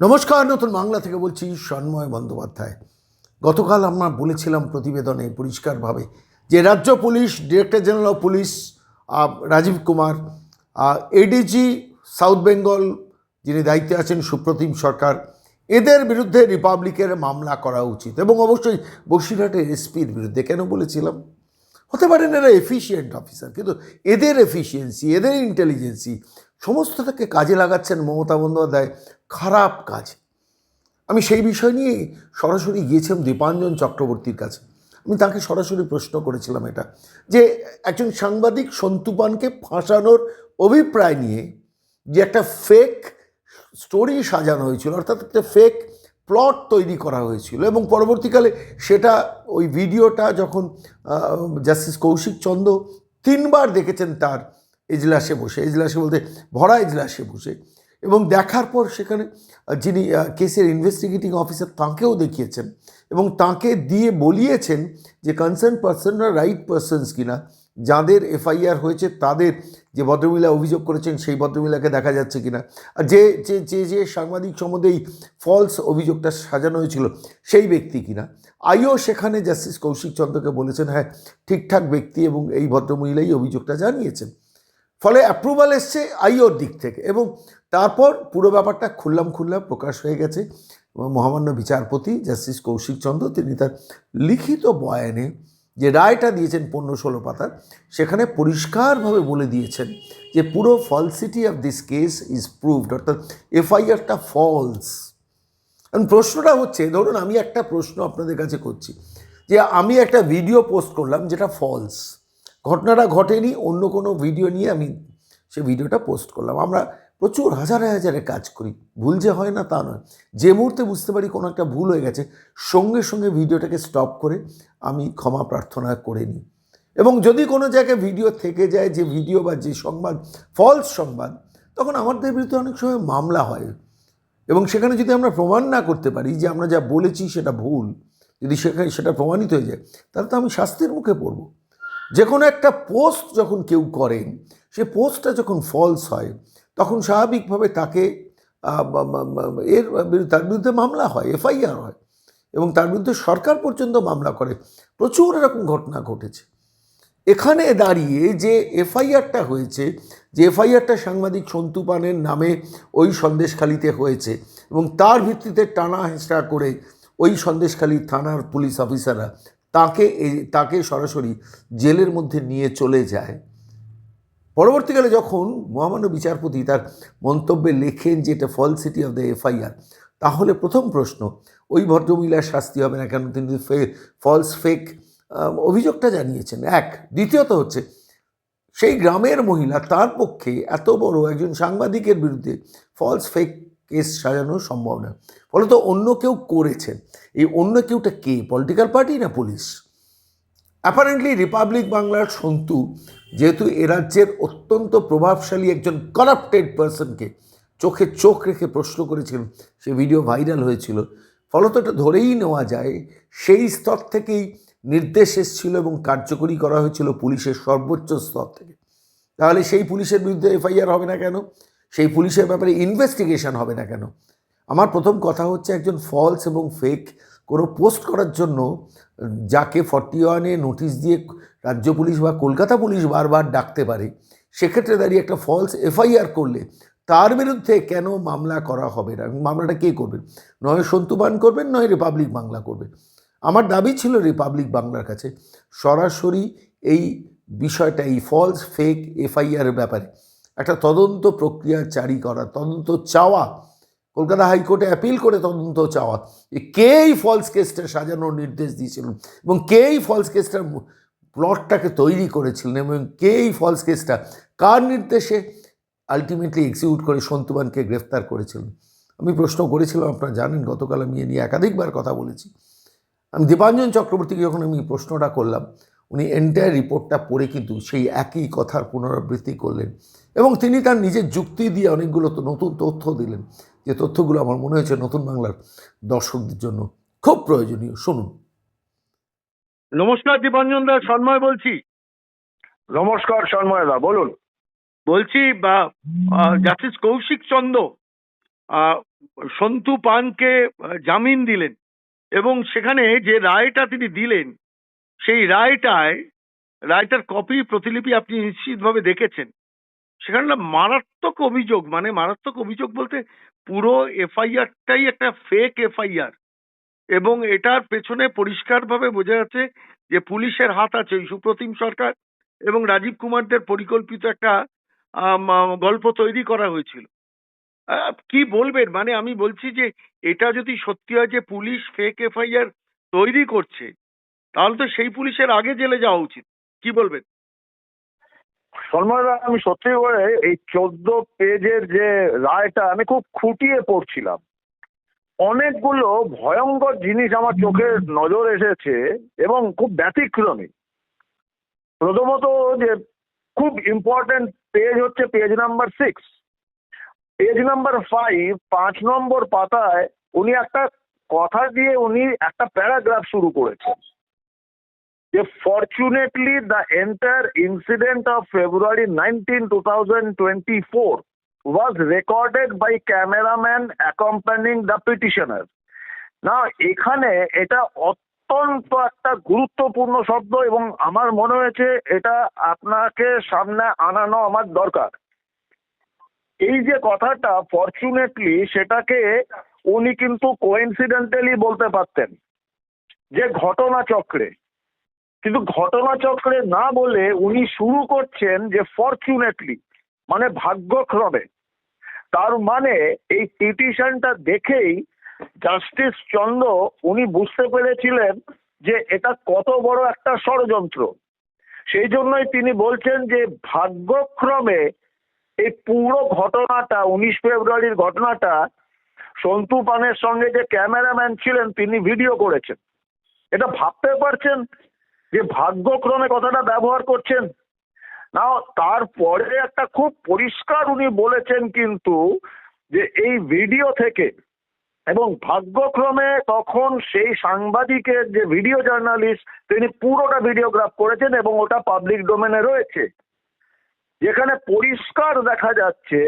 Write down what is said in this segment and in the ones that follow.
নমস্কার, নতুন বাংলা থেকে বলছি সন্ময় বন্দ্যোপাধ্যায়। গতকাল আমরা বলেছিলাম প্রতিবেদনে পরিষ্কারভাবে যে রাজ্য police, director general of police Rajeev Kumar ADG South Bengal যিনি দায়িত্বে আছেন, সুপ্রতিম সরকার, এদের বিরুদ্ধে রিপাবলিকের মামলা করা উচিত এবং অবশ্যই বসিরহাটের এসপির বিরুদ্ধে। কেন বলেছিলাম? হতে পারেন এরা এফিসিয়েন্ট অফিসার কিন্তু এদের এফিসিয়েন্সি এদের ইন্টেলিজেন্সি সমস্তটাকে কাজে লাগাচ্ছেন মমতা বন্দ্যোপাধ্যায়। খারাপ কাজ। আমি সেই বিষয় নিয়ে সরাসরি গিয়েছিলাম দীপাঞ্জন চক্রবর্তীর কাছে। আমি তাকে সরাসরি প্রশ্ন করেছিলাম এটা, যে একজন সাংবাদিক সন্তুপানকে ফাঁসানোর অভিপ্রায় নিয়ে যে একটা ফেক স্টোরি সাজানো হয়েছিল, অর্থাৎ একটা ফেক প্লট তৈরি করা হয়েছিল এবং পরবর্তীকালে সেটা ওই ভিডিওটা যখন জাস্টিস কৌশিক চন্দ্র তিনবার দেখেছেন তার এজলাসে বসে, এজলাসে বলতে ভরা এজলাসে বসে এবং দেখার পর সেখানে যিনি কেসের ইনভেস্টিগেটিং অফিসার তাঁকেও দেখিয়েছেন এবং তাঁকে দিয়ে বলিয়েছেন যে কনসার্ন পার্সনরা রাইট পার্সনস কিনা, যাদের এফআইআর হয়েছে তাদের যে ভদ্রমহিলা অভিযোগ করেছেন সেই ভদ্রমহিলাকে দেখা যাচ্ছে কিনা। আর যে যে যে যে সাংবাদিক সম্বন্ধে এই ফলস অভিযোগটা সাজানো হয়েছিল সেই ব্যক্তি কিনা। আইও সেখানে জাস্টিস কৌশিক চন্দ্রকে বলেছেন হ্যাঁ ঠিকঠাক ব্যক্তি এবং এই ভদ্রমহিলাই অভিযোগটা জানিয়েছেন। ফলে অ্যাপ্রুভাল এসছে আইওর দিক থেকে এবং তারপর পুরো ব্যাপারটা খুললাম খুললাম প্রকাশ হয়ে গেছে। মহামান্য বিচারপতি জাস্টিস কৌশিক চন্দ্র, তিনি তার লিখিত বয়ানে যে রায়টা দিয়েছেন পনেরো ষোলো পাতার, সেখানে পরিষ্কারভাবে বলে দিয়েছেন যে পুরো falsity of this case is proved অর্থাৎ এফআইআরটা ফলস এখন প্রশ্নটা হচ্ছে, ধরুন আমি একটা প্রশ্ন আপনাদের কাছে করছি, যে আমি একটা ভিডিও পোস্ট করলাম যেটা ফলস ঘটনাটা ঘটেনি, অন্য কোনো ভিডিও নিয়ে আমি সে ভিডিওটা পোস্ট করলাম। আমরা প্রচুর হাজারে হাজারে কাজ করি। ভুল যে হয় না তা নয়। যে মুহূর্তে বুঝতে পারি কোনো একটা ভুল হয়ে গেছে, সঙ্গে সঙ্গে ভিডিওটাকে স্টপ করে আমি ক্ষমা প্রার্থনা করে নিই। এবং যদি কোনো জায়গায় ভিডিও থেকে যায়, যে ভিডিও বা যে সংবাদ ফলস সংবাদ, তখন আমাদের বিরুদ্ধে অনেক সময় মামলা হয়। এবং সেখানে যদি আমরা প্রমাণ না করতে পারি যে আমরা যা বলেছি সেটা ভুল, যদি সেখানে সেটা প্রমাণিত হয়ে যায়, তাহলে তো আমি শাস্তির মুখে পড়ব। যে কোনো একটা পোস্ট যখন কেউ করেন, সে পোস্টটা যখন ফলস হয়, তখন স্বাভাবিকভাবে তাকে এর তার বিরুদ্ধে মামলা হয়, এফআইআর হয় এবং তার বিরুদ্ধে সরকার পর্যন্ত মামলা করে। প্রচুর এরকম ঘটনা ঘটেছে। এখানে দাঁড়িয়ে যে এফআইআরটা হয়েছে, যে এফআইআরটা সাংবাদিক সন্তু পানের নামে ওই সন্দেশখালিতে হয়েছে এবং তার ভিত্তিতে টানা হেঁচড়া করে ওই সন্দেশখালী থানার পুলিশ অফিসাররা তাকে তাকে সরাসরি জেলের মধ্যে নিয়ে চলে যায়। পরবর্তীকালে যখন মহামান্য বিচারপতি তার মন্তব্যে লেখেন যে এটা ফলসিটি অফ দ্য এফআইআর তাহলে প্রথম প্রশ্ন, ওই ভদ্রমহিলার শাস্তি হবে না কেন? তিনি ফলস ফেক অভিযোগটা জানিয়েছেন। এক, দ্বিতীয়ত হচ্ছে, সেই গ্রামের মহিলা তার পক্ষে এত বড় একজন সাংবাদিকের বিরুদ্ধে ফলস ফেক কেস সাজানো সম্ভব নয় ফলত অন্য কেউ করেছেন এই অন্য কেউটা কে? পলিটিক্যাল পার্টি না পুলিশ? অ্যাপারেন্টলি রিপাবলিক বাংলার সন্তু যেহেতু এ রাজ্যের অত্যন্ত প্রভাবশালী একজন করাপ্টেড পার্সনকে চোখে চোখ রেখে প্রশ্ন করেছিলেন সে ভিডিও ভাইরাল হয়েছিল। ফলত এটা ধরেই নেওয়া যায়, সেই স্তর থেকেই নির্দেশ এসেছিল এবং কার্যকরী করা হয়েছিল পুলিশের সর্বোচ্চ স্তর থেকে। তাহলে সেই পুলিশের বিরুদ্ধে এফআইআর হবে না কেন? সেই পুলিশের ব্যাপারে ইনভেস্টিগেশন হবে না কেন? আমার প্রথম কথা হচ্ছে একজন ফলস এবং ফেক কোনো পোস্ট করার জন্য যাকে ফর্টি ওয়ানে নোটিশ দিয়ে রাজ্য পুলিশ বা কলকাতা পুলিশ বারবার ডাকতে পারে, সেক্ষেত্রে দাঁড়িয়ে একটা ফলস এফআইআর করলে তার বিরুদ্ধে কেন মামলা করা হবে না? মামলাটা কে করবেন নয় সন্তুবান করবেন, নয় রিপাবলিক বাংলা করবে আমার দাবি ছিল রিপাবলিক বাংলার কাছে সরাসরি এই বিষয়টা, এই ফলস ফেক এফআইআরের ব্যাপারে। একটা তদন্ত প্রক্রিয়া জারি করা, তদন্ত চাওয়া। কলকাতা হাইকোর্টে অ্যাপিল করে তদন্ত চাওয়া। কে এই ফলস কেসটা সাজানোর নির্দেশ দিয়েছিলেন এবং কে এই ফলস কেসটার প্লটটাকে তৈরি করেছিলেন এবং কে এই ফলস কেসটা কার নির্দেশে আলটিমেটলি এক্সিকিউট করে সন্তুবানকে গ্রেফতার করেছিলেন? আমি প্রশ্ন করেছিলাম, আপনারা জানেন, গতকাল আমি এ নিয়ে একাধিকবার কথা বলেছি। আমি দীপাঞ্জন চক্রবর্তীকে যখন আমি প্রশ্নটা করলাম উনি এন্টায়ার রিপোর্টটা পড়ে কিন্তু সেই একই কথার পুনরাবৃত্তি করলেন। এবং তিনি তার নিজের যুক্তি দিয়ে অনেকগুলো তো নতুন তথ্য দিলেন যে তথ্যগুলো আমার মনে হয়েছে নতুন বাংলার দর্শকদের জন্য খুব প্রয়োজনীয়। শুনুন। নমস্কার দীপাঞ্জন দা সন্ময় বলছি। নমস্কার সন্ময় দা বলুন। বলছি বা জাস্টিস কৌশিক চন্দ্র আহ, সন্তু পানকে জামিন দিলেন। এবং সেখানে যে রায়টা তিনি দিলেন সেই রায়টায়, রায়টার কপি প্রতিলিপি আপনি নিশ্চিতভাবে দেখেছেন। সেখানে না মারাত্মক অভিযোগ মানে মারাত্মক অভিযোগ বলতে পুরো এফআইআরটাই একটা ফেক এফআইআর। এবং এটার পেছনে পরিষ্কারভাবে বোঝা যাচ্ছে যে পুলিশের হাত আছে সুপ্রতিম সরকার এবং রাজীব কুমারদের পরিকল্পিত একটা গল্প তৈরি করা হয়েছিল। কি বলবেন? মানে আমি বলছি যে এটা যদি সত্যি হয় যে পুলিশ ফেক এফআইআর তৈরি করছে তাহলে তো সেই পুলিশের আগে জেলে যাওয়া উচিত। কি বলবেন? সন্ময়দা, আমি সত্যি করে এই চোদ্দ পেজের যে রায়টা আমি খুব খুঁটিয়ে পড়ছিলাম। অনেকগুলো ভয়ঙ্কর জিনিস আমার চোখের নজর এসেছে এবং খুব ব্যতিক্রমী। প্রথমত যে খুব ইম্পর্টেন্ট পেজ হচ্ছে page number six page number five পাঁচ নম্বর পাতায় উনি একটা কথা দিয়ে উনি একটা প্যারাগ্রাফ শুরু করেছেন। Incident of February nineteen two thousand twenty four was recorded by cameraman accompanying the petitioner না এখানে এটা অত্যন্ত একটা গুরুত্বপূর্ণ শব্দ এবং আমার মনে হয়েছে এটা আপনাকে সামনে আনানো আমার দরকার। এই যে কথাটা ফর্চুনেটলি সেটাকে উনি কিন্তু কোইন্সিডেন্টালি বলতে পারতেন। যে ঘটনা চক্রে কিন্তু ঘটনাচক্রে না বলে উনি শুরু করছেন যে ফরচুনেটলি মানে ভাগ্যক্রমে। তার মানে এই পিটিশনটা দেখেই জাস্টিস চন্দ্র উনি বুঝতে পেরেছিলেন যে এটা কত বড় একটা ষড়যন্ত্র। সেই জন্যই তিনি বলছেন যে ভাগ্যক্রমে এই পুরো ঘটনাটা, উনিশ ফেব্রুয়ারির ঘটনাটা, সন্তু পানের সঙ্গে যে ক্যামেরাম্যান ছিলেন, তিনি ভিডিও করেছেন। এটা ভাবতে পারছেন যে ভাগ্যক্রমে কথাটা ব্যবহার করছেন। না তারপরে একটা খুব পরিষ্কার উনি বলেছেন কিন্তু যে এই ভিডিও থেকে এবং ভাগ্যক্রমে তখন সেই সাংবাদিকের যে ভিডিও জার্নালিস্ট, তিনি পুরোটা ভিডিওগ্রাফ করেছেন এবং ওটা পাবলিক ডোমেনে রয়েছে। যেখানে পরিষ্কার দেখা যাচ্ছে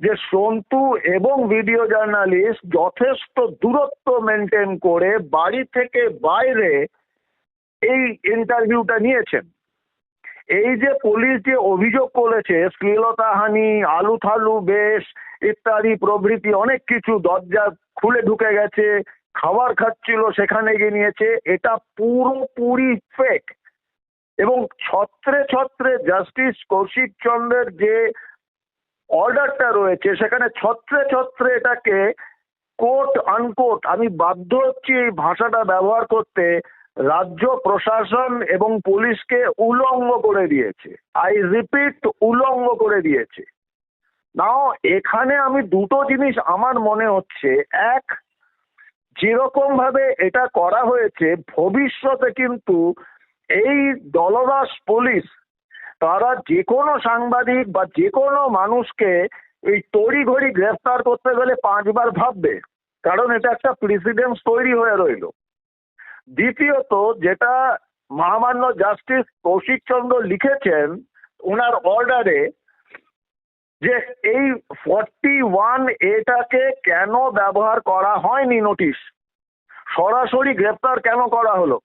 যে সন্তু এবং ভিডিও জার্নালিস্ট যথেষ্ট দূরত্ব মেনটেন করে বাড়ি থেকে বাইরে এই ইন্টারভিউটা নিয়েছেন। এই যে পুলিশ যে অভিযোগ করেছে, শ্লীলতাহানি আলু থালু বেশ, ইত্যাদি প্রভৃতি অনেক কিছু দরজা খুলে ঢুকে গেছে, খাবার খাচ্ছিল, সেখানে গিয়ে নিয়েছে, এটা পুরোপুরি ফেক এবং ছত্রে ছত্রে জাস্টিস কৌশিক চন্দ্রের যে অর্ডারটা রয়েছে, সেখানে ছত্রে ছত্রে এটাকে কোট আনকোট আমি বাধ্য হচ্ছি এই ভাষাটা ব্যবহার করতে রাজ্য প্রশাসন এবং পুলিশকে উলঙ্গ করে দিয়েছে। আই রিপিট উলঙ্গ করে দিয়েছে। নাও এখানে আমি দুটো জিনিস আমার মনে হচ্ছে। এক যেরকম ভাবে এটা করা হয়েছে, ভবিষ্যতে কিন্তু এই দলদাস পুলিশ, তারা যে কোনো সাংবাদিক বা যে কোনো মানুষকে এই তড়িঘড়ি গ্রেফতার করতে গেলে পাঁচবার ভাববে। কারণ এটা একটা প্রেসিডেন্স তৈরি হয়ে রইল। দ্বিতীয়ত যেটা মহামান্য জাস্টিস কৌশিক চন্দ্র লিখেছেন ওনার অর্ডারে যে এই ফর্টি ওয়ান এটাকে কেন ব্যবহার করা হয়নি নোটিশ? সরাসরি গ্রেপ্তার কেন করা হলো?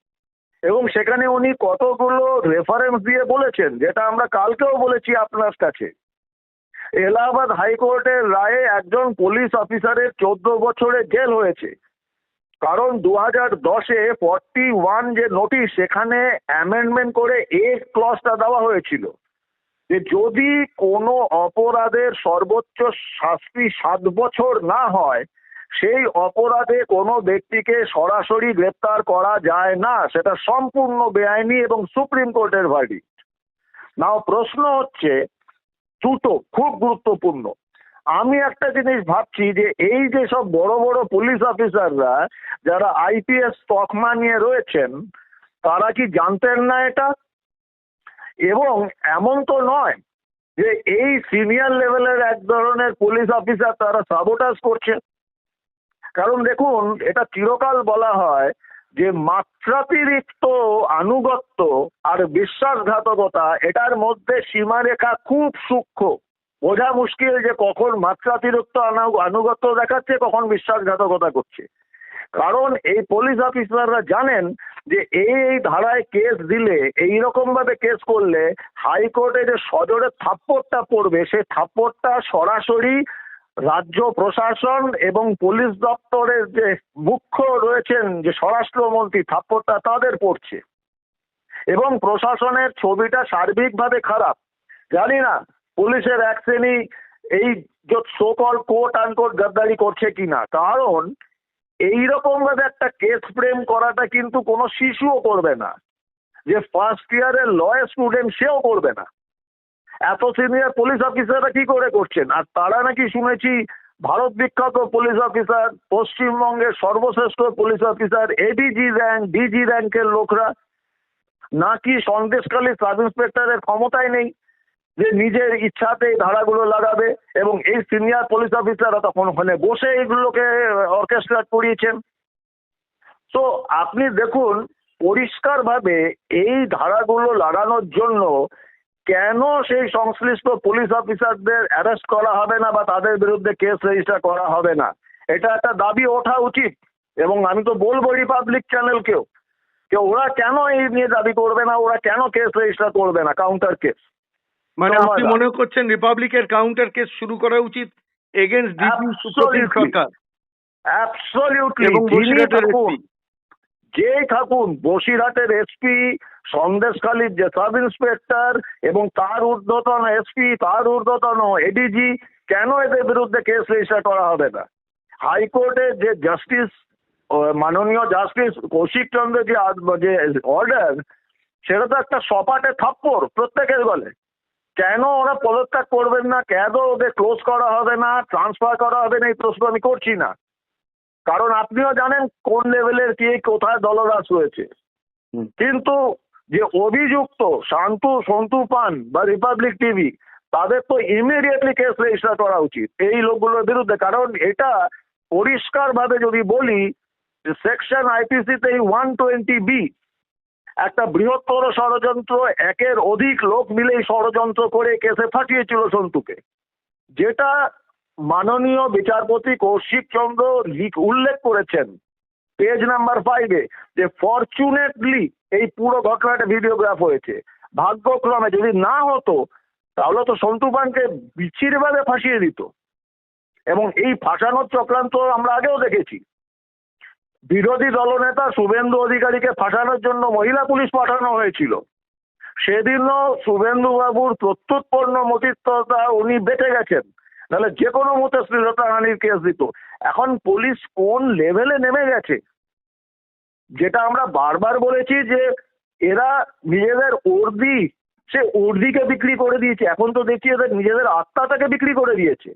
এবং সেখানে উনি কতগুলো রেফারেন্স দিয়ে বলেছেন, যেটা আমরা কালকেও বলেছি আপনার কাছে। এলাহাবাদ হাইকোর্টের রায়ে একজন পুলিশ অফিসারের চোদ্দ বছরে জেল হয়েছে। কারণ দু হাজার দশে ফর্টি ওয়ান যে নোটিশ সেখানে অ্যামেন্ডমেন্ট করে এ ক্লসটা দেওয়া হয়েছিল। যে যদি কোনো অপরাধের সর্বোচ্চ শাস্তি সাত বছর না হয়, সেই অপরাধে কোনো ব্যক্তিকে সরাসরি গ্রেপ্তার করা যায় না, সেটা সম্পূর্ণ বেআইনি এবং সুপ্রিম কোর্টের ভার্ডিক্ট নাও প্রশ্ন হচ্ছে দুটো খুব গুরুত্বপূর্ণ আমি একটা জিনিস ভাবছি যে এই যে সব বড় বড় পুলিশ অফিসাররা যারা আইপিএস তকমা নিয়ে রয়েছেন, তারা কি জানতেন না এটা? এবং এমন তো নয় যে এই সিনিয়র লেভেলের এক ধরনের পুলিশ অফিসার তারা সাবোটাস করছে। কারণ দেখুন, এটা চিরকাল বলা হয় যে মাত্রাতিরিক্ত আনুগত্য আর বিশ্বাসঘাতকতা, এটার মধ্যে সীমারেখা খুব সূক্ষ্ম। বোঝা মুশকিল যে কখন মাত্রাতিরিক্ত আনা- আনুগত্য দেখাচ্ছে, কখন বিশ্বাসঘাতকতা করছে। কারণ এই পুলিশ অফিসাররা জানেন যে এই এই ধারায় কেস দিলে এই রকম ভাবে কেস করলে হাইকোর্টে যে সজোরে থাপ্পড়টা পড়বে সেই থাপ্পড়টা সরাসরি রাজ্য প্রশাসন এবং পুলিশ দপ্তরের যে মুখ্য রয়েছেন, যে স্বরাষ্ট্রমন্ত্রী, থাপ্পড়টা তাদের পড়ছে। এবং প্রশাসনের ছবিটা সার্বিকভাবে খারাপ। জানি না পুলিশের এক শ্রেণি এই সোকল কোর্ট আনকোট গাদ্দারি করছে কিনা। কারণ এইরকম ভাবে একটা কেস ফ্রেম করাটা কিন্তু কোনো শিশুও করবে না। যে ফার্স্ট ইয়ারের ল স্টুডেন্ট সেও করবে না। এত সিনিয়র পুলিশ অফিসাররা কি করে করছেন? আর তারা নাকি শুনেছি ভারত বিখ্যাত পুলিশ অফিসার পশ্চিমবঙ্গের সর্বশ্রেষ্ঠ police officer ADG rank DG র্যাঙ্কের লোকরা নাকি সন্দেশখালী সাব ইন্সপেক্টরের ক্ষমতায় নেই। যে নিজের ইচ্ছাতে এই ধারাগুলো লাগাবে এবং এই সিনিয়র পুলিশ অফিসাররা তখন ওখানে বসে এইগুলোকে অর্কেস্ট্রেট করিয়েছেন। তো আপনি দেখুন, পরিষ্কারভাবে এই ধারাগুলো লাগানোর জন্য কেন সেই সংশ্লিষ্ট পুলিশ অফিসারদের অ্যারেস্ট করা হবে না বা তাদের বিরুদ্ধে কেস রেজিস্টার করা হবে না? এটা একটা দাবি ওঠা উচিত। এবং আমি তো বলব রিপাবলিক চ্যানেলকেও যে ওরা কেন এই নিয়ে দাবি করবে না, ওরা কেন কেস রেজিস্টার করবে না কাউন্টার কেস মানে আপনি মনে করছেন রিপাবলিকের কাউন্টার কেস শুরু করা উচিত against DP Supratim Sarkar absolutely থাকুন যেই থাকুন বসিরহাটের এসপি সন্দেশখালীর যে সাব ইন্সপেক্টর এবং তার ঊর্ধ্বতন এসপি তার ঊর্ধ্বতন এডিজি কেন এদের বিরুদ্ধে কেস রেজিস্টার করা হবে না? হাইকোর্টের যে জাস্টিস মাননীয় জাস্টিস কৌশিক চন্দ্রের যে অর্ডার সেটা তো একটা সপাটে থাপ্পড় প্রত্যেকের বলে কেন ওরা পদত্যাগ করবেন না? কেন ওদের ক্লোজ করা হবে না? ট্রান্সফার করা হবে না? এই প্রশ্ন আমি করছি না। কারণ আপনিও জানেন কোন লেভেলের কে কোথায় দলদাস রয়েছে কিন্তু যে অভিযুক্ত শান্তু সন্তু পান বা রিপাবলিক টিভি তাদের তো ইমিডিয়েটলি কেস রেজিস্টার করা উচিত এই লোকগুলোর বিরুদ্ধে। কারণ এটা পরিষ্কার ভাবে যদি বলি সেকশন আইপিসিতে এই ওয়ান টোয়েন্টি বি একটা বৃহত্তর ষড়যন্ত্র, একের অধিক লোক মিলেই ষড়যন্ত্র করে কেসে ফাটিয়েছিল সন্তুকে। যেটা মাননীয় বিচারপতি কৌশিক চন্দ্র লিখ- উল্লেখ করেছেন পেজ নাম্বার ফাইভে যে ফরচুনেটলি এই পুরো ঘটনাটা ভিডিওগ্রাফ হয়েছে। ভাগ্যক্রমে যদি না হতো, তাহলে তো সন্তু পানকে বিচ্ছিরিভাবে ফাঁসিয়ে দিত। এবং এই ফাঁসানোর চক্রান্ত আমরা আগেও দেখেছি। বিরোধী দলনেতা শুভেন্দু অধিকারীকে ফাঁসানোর জন্য মহিলা পুলিশ পাঠানো হয়েছিল। সেদিনও শুভেন্দু বাবুর প্রত্যুৎপন্ন মতিত্বতা উনি বেঁচে গেছেন। নাহলে যে কোনো মতে শ্লীলতাহানির কেস দিত। এখন পুলিশ কোন লেভেলে নেমে গেছে? যেটা আমরা বারবার বলেছি যে এরা নিজেদের উর্দি সে উর্দিকে বিক্রি করে দিয়েছে। এখন তো দেখছি এদের নিজেদের আত্মাটাকে বিক্রি করে দিয়েছে।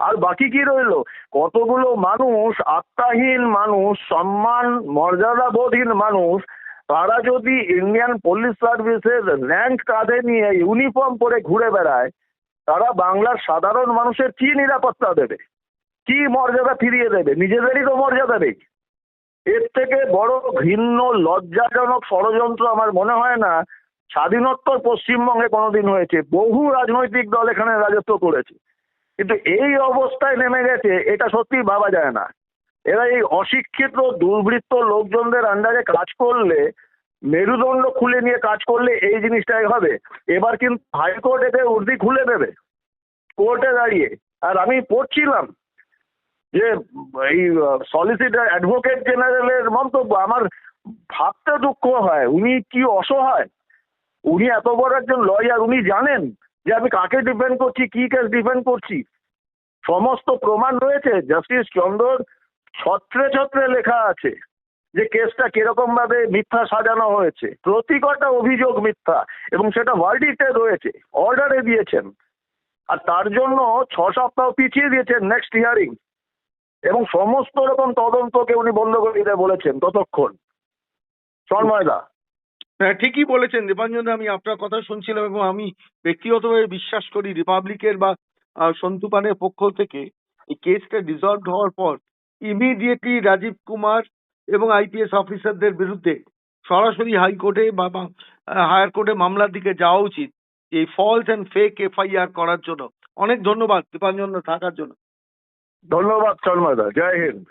আর বাকি কি রইল? কতগুলো মানুষ আত্মাহীন মানুষ, সম্মান মর্যাদা বোধহীন মানুষ, তারা যদি ইন্ডিয়ান পুলিশ সার্ভিসের র্যাঙ্ক কাঁধে নিয়ে ইউনিফর্ম পরে ঘুরে বেড়ায়, তারা বাংলার সাধারণ মানুষের কি নিরাপত্তা দেবে? কি মর্যাদা ফিরিয়ে দেবে? নিজেদেরই তো মর্যাদা নেই। এর থেকে বড় ঘৃণ্য, লজ্জাজনক ষড়যন্ত্র আমার মনে হয় না, স্বাধীনোত্তর পশ্চিমবঙ্গে কোনোদিন হয়েছে। বহু রাজনৈতিক দল এখানে রাজত্ব করেছে। কিন্তু এই অবস্থায় নেমে গেছে, এটা সত্যি ভাবা যায় না। এরা এই অশিক্ষিত, দুর্বৃত্ত লোকজনদের আন্ডারে কাজ করলে, মেরুদণ্ড খুলে নিয়ে কাজ করলে এই জিনিসটাই হবে। এবার কিন্তু হাইকোর্ট এতে উর্দি খুলে দেবে, কোর্টে দাঁড়িয়ে। আর আমি পড়ছিলাম যে এই সলিসিটার অ্যাডভোকেট জেনারেলের মন্তব্য, আমার ভাবতে দুঃখ হয়, উনি কি অসহায়? উনি এত বড় একজন লয়ার উনি জানেন? যে আমি কাকে ডিপেন্ড করছি, কি কেস ডিপেন্ড করছি? সমস্ত প্রমাণ রয়েছে জাস্টিস চন্দর ছত্রে ছত্রে লেখা আছে যে কেসটা কীরকম ভাবে মিথ্যা সাজানো হয়েছে। প্রতি কটা অভিযোগ মিথ্যা এবং সেটা ভার্ডিক্টে রয়েছে অর্ডারে দিয়েছেন। আর তার জন্য ছ সপ্তাহ পিছিয়ে দিয়েছেন নেক্সট হিয়ারিং এবং সমস্ত রকম তদন্তকে উনি বন্ধ করে দিতে বলেছেন ততক্ষণ। সন্ময়দা হ্যাঁ ঠিকই বলেছেন। দীপাঞ্জন আমি আপনার কথা শুনছিলাম এবং আমি ব্যক্তিগতভাবে বিশ্বাস করি রিপাবলিকের বা সন্তু পানের পক্ষ থেকে এই কেসটা ডিজলভ হওয়ার পর ইমিডিয়েটলি রাজীব কুমার এবং আইপিএস অফিসারদের বিরুদ্ধে সরাসরি হাইকোর্টে বা হায়ার কোর্টে মামলার দিকে যাওয়া উচিত। এই ফলস অ্যান্ড ফেক এফআইআর করার জন্য। অনেক ধন্যবাদ দীপাঞ্জন থাকার জন্য। ধন্যবাদ শর্মাদা জয় হিন্দ।